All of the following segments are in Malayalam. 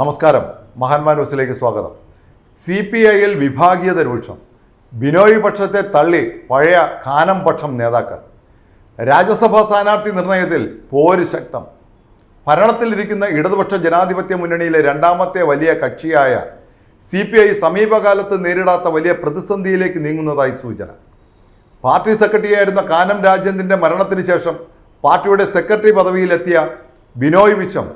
നമസ്കാരം. മഹാന്മാ ന്യൂസിലേക്ക് സ്വാഗതം. സി പി ഐയിൽ വിഭാഗീയത രൂക്ഷം. ബിനോയ് പക്ഷത്തെ തള്ളി പഴയ കാനം പക്ഷം നേതാക്കൾ. രാജ്യസഭാ സ്ഥാനാർത്ഥി നിർണയത്തിൽ പോര് ശക്തം. ഭരണത്തിലിരിക്കുന്ന ഇടതുപക്ഷ ജനാധിപത്യ മുന്നണിയിലെ രണ്ടാമത്തെ വലിയ കക്ഷിയായ സി പി ഐ സമീപകാലത്ത് നേരിടാത്ത വലിയ പ്രതിസന്ധിയിലേക്ക് നീങ്ങുന്നതായി സൂചന. പാർട്ടി സെക്രട്ടറിയായിരുന്ന കാനം രാജേന്ദ്രന്റെ മരണത്തിന് ശേഷം പാർട്ടിയുടെ സെക്രട്ടറി പദവിയിലെത്തിയ ബിനോയ് വിശ്വം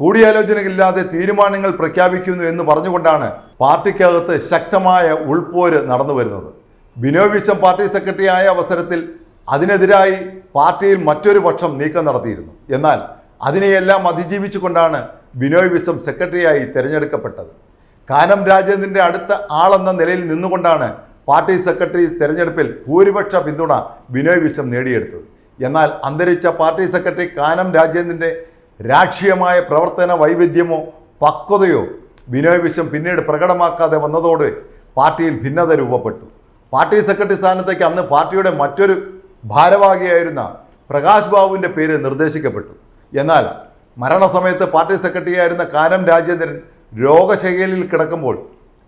കൂടിയാലോചനയില്ലാതെ തീരുമാനങ്ങൾ പ്രഖ്യാപിക്കുന്നു എന്ന് പറഞ്ഞുകൊണ്ടാണ് പാർട്ടിക്കകത്ത് ശക്തമായ ഉൾപോര് നടന്നു വരുന്നത്. ബിനോ വിശ്വം പാർട്ടി സെക്രട്ടറി ആയ അവസരത്തിൽ അതിനെതിരായി പാർട്ടിയിൽ മറ്റൊരു പക്ഷം നീക്കം നടത്തിയിരുന്നു. എന്നാൽ അതിനെയെല്ലാം അതിജീവിച്ചുകൊണ്ടാണ് ബിനോയ് വിശ്വം സെക്രട്ടറിയായി തിരഞ്ഞെടുക്കപ്പെട്ടത്. കാനം രാജേന്ദ്രന്റെ അടുത്ത ആളെന്ന നിലയിൽ നിന്നുകൊണ്ടാണ് പാർട്ടി സെക്രട്ടറി തെരഞ്ഞെടുപ്പിൽ ഭൂരിപക്ഷ പിന്തുണ ബിനോയ് വിശ്വം നേടിയെടുത്തത്. എന്നാൽ അന്തരിച്ച പാർട്ടി സെക്രട്ടറി കാനം രാജേന്ദ്രന്റെ രാഷ്ട്രീയമായ പ്രവർത്തന വൈവിധ്യമോ പക്വതയോ ബിനോയ് വിശ്വം പിന്നീട് പ്രകടമാക്കാതെ വന്നതോടെ പാർട്ടിയിൽ ഭിന്നത രൂപപ്പെട്ടു. പാർട്ടി സെക്രട്ടറി സ്ഥാനത്തേക്ക് അന്ന് പാർട്ടിയുടെ മറ്റൊരു ഭാരവാഹിയായിരുന്ന പ്രകാശ് ബാബുവിന്റെ പേര് നിർദ്ദേശിക്കപ്പെട്ടു. എന്നാൽ മരണസമയത്ത് പാർട്ടി സെക്രട്ടറിയായിരുന്ന കാനം രാജേന്ദ്രൻ രോഗശൈലിയിൽ കിടക്കുമ്പോൾ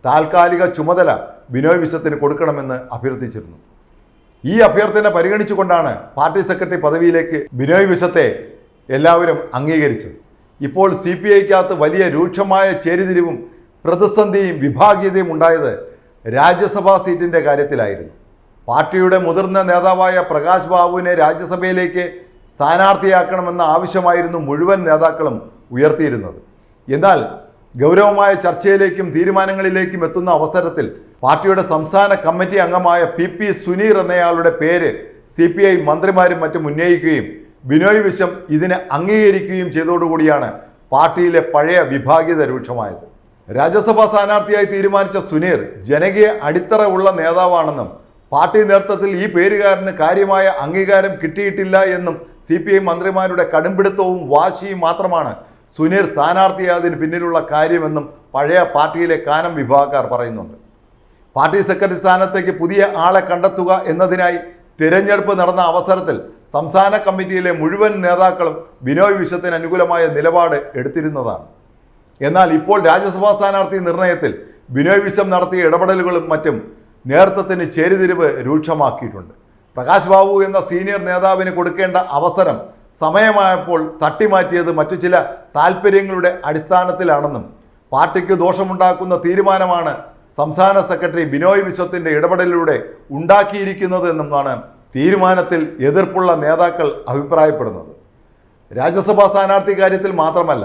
താൽക്കാലിക ചുമതല ബിനോയ് വിശ്വത്തിന് കൊടുക്കണമെന്ന് അഭ്യർത്ഥിച്ചിരുന്നു. ഈ അഭ്യർത്ഥന പരിഗണിച്ചുകൊണ്ടാണ് പാർട്ടി സെക്രട്ടറി പദവിയിലേക്ക് ബിനോയ് വിശ്വത്തെ എല്ലാവരും അംഗീകരിച്ചത് ഇപ്പോൾ സി പി ഐക്കകത്ത് വലിയ രൂക്ഷമായ ചേരിതിരിവും പ്രതിസന്ധിയും വിഭാഗീയതയും ഉണ്ടായത് രാജ്യസഭാ സീറ്റിന്റെ കാര്യത്തിലായിരുന്നു. പാർട്ടിയുടെ മുതിർന്ന നേതാവായ പ്രകാശ് ബാബുവിനെ രാജ്യസഭയിലേക്ക് സ്ഥാനാർത്ഥിയാക്കണമെന്ന ആവശ്യമായിരുന്നു മുഴുവൻ നേതാക്കളും ഉയർത്തിയിരുന്നത്. എന്നാൽ ഗൗരവമായ ചർച്ചയിലേക്കും തീരുമാനങ്ങളിലേക്കും എത്തുന്ന അവസരത്തിൽ പാർട്ടിയുടെ സംസ്ഥാന കമ്മിറ്റി അംഗമായ പി പി സുനീർ എന്നയാളുടെ പേര് സി പി ഐ മന്ത്രിമാരും മറ്റും ഉന്നയിക്കുകയും ബിനോയ് വിശ്വം ഇതിനെ അംഗീകരിക്കുകയും ചെയ്തതോടുകൂടിയാണ് പാർട്ടിയിലെ പഴയ വിഭാഗീയത രൂക്ഷമായത്. രാജ്യസഭാ സ്ഥാനാർത്ഥിയായി തീരുമാനിച്ച സുനീർ ജനകീയ അടിത്തറ ഉള്ള നേതാവാണെന്നും പാർട്ടി നേതൃത്വത്തിൽ ഈ പേരുകാരന് കാര്യമായ അംഗീകാരം കിട്ടിയിട്ടില്ല എന്നും സി പി ഐ മന്ത്രിമാരുടെ കടുംപിടുത്തവും വാശിയും മാത്രമാണ് സുനീർ സ്ഥാനാർത്ഥിയായതിന് പിന്നിലുള്ള കാര്യമെന്നും പഴയ പാർട്ടിയിലെ കാനം വിഭാഗക്കാർ പറയുന്നുണ്ട്. പാർട്ടി സെക്രട്ടറി സ്ഥാനത്തേക്ക് പുതിയ ആളെ കണ്ടെത്തുക എന്നതിനായി തിരഞ്ഞെടുപ്പ് നടന്ന അവസരത്തിൽ സംസ്ഥാന കമ്മിറ്റിയിലെ മുഴുവൻ നേതാക്കളും ബിനോയ് വിശ്വത്തിന് അനുകൂലമായ നിലപാട് എടുത്തിരുന്നതാണ്. എന്നാൽ ഇപ്പോൾ രാജ്യസഭാ സ്ഥാനാർത്ഥി നിർണയത്തിൽ ബിനോയ് വിശ്വം നടത്തിയ ഇടപെടലുകളും മറ്റും നേതൃത്വത്തിന് ചേരിതിരിവ് രൂക്ഷമാക്കിയിട്ടുണ്ട്. പ്രകാശ് ബാബു എന്ന സീനിയർ നേതാവിന് കൊടുക്കേണ്ട അവസരം സമയമായപ്പോൾ തട്ടിമാറ്റിയത് മറ്റു ചില താല്പര്യങ്ങളുടെ അടിസ്ഥാനത്തിലാണെന്നും പാർട്ടിക്ക് ദോഷമുണ്ടാക്കുന്ന തീരുമാനമാണ് സംസ്ഥാന സെക്രട്ടറി ബിനോയ് വിശ്വത്തിന്റെ ഇടപെടലിലൂടെ ഉണ്ടാക്കിയിരിക്കുന്നത് എന്നുമാണ് തീരുമാനത്തിൽ എതിർപ്പുള്ള നേതാക്കൾ അഭിപ്രായപ്പെടുന്നത്. രാജ്യസഭാ സ്ഥാനാർത്ഥി കാര്യത്തിൽ മാത്രമല്ല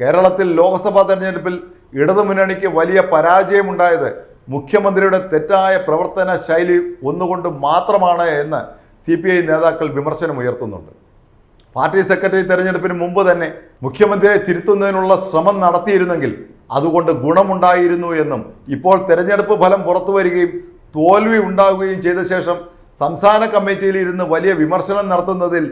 കേരളത്തിൽ ലോക്സഭാ തെരഞ്ഞെടുപ്പിൽ ഇടതുമുന്നണിക്ക് വലിയ പരാജയമുണ്ടായത് മുഖ്യമന്ത്രിയുടെ തെറ്റായ പ്രവർത്തന ശൈലി ഒന്നുകൊണ്ട് മാത്രമാണ് എന്ന് സി പി ഐ നേതാക്കൾ വിമർശനം ഉയർത്തുന്നുണ്ട്. പാർട്ടി സെക്രട്ടറി തെരഞ്ഞെടുപ്പിന് മുമ്പ് തന്നെ മുഖ്യമന്ത്രിയെ തിരുത്തുന്നതിനുള്ള ശ്രമം നടത്തിയിരുന്നെങ്കിൽ അതുകൊണ്ട് ഗുണമുണ്ടായിരുന്നു എന്നും ഇപ്പോൾ തെരഞ്ഞെടുപ്പ് ഫലം പുറത്തു വരികയും തോൽവി ഉണ്ടാകുകയും ചെയ്ത ശേഷം സംസ്ഥാന കമ്മിറ്റിയിൽ ഇരുന്ന് വലിയ വിമർശനം നടത്തുന്നതിൽ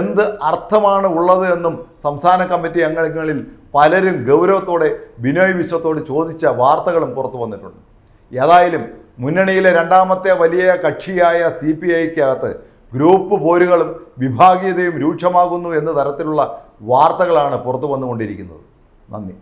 എന്ത് അർത്ഥമാണ് ഉള്ളത് എന്നും സംസ്ഥാന കമ്മിറ്റി അംഗങ്ങളിൽ പലരും ഗൗരവത്തോടെ ബിനോയ് വിശ്വത്തോട് ചോദിച്ച വാർത്തകളും പുറത്തു വന്നിട്ടുണ്ട്. ഏതായാലും മുന്നണിയിലെ രണ്ടാമത്തെ വലിയ കക്ഷിയായ സി പി ഐക്കകത്ത് ഗ്രൂപ്പ് പോരുകളും വിഭാഗീയതയും രൂക്ഷമാകുന്നു എന്ന തരത്തിലുള്ള വാർത്തകളാണ് പുറത്തു വന്നുകൊണ്ടിരിക്കുന്നത്. നന്ദി.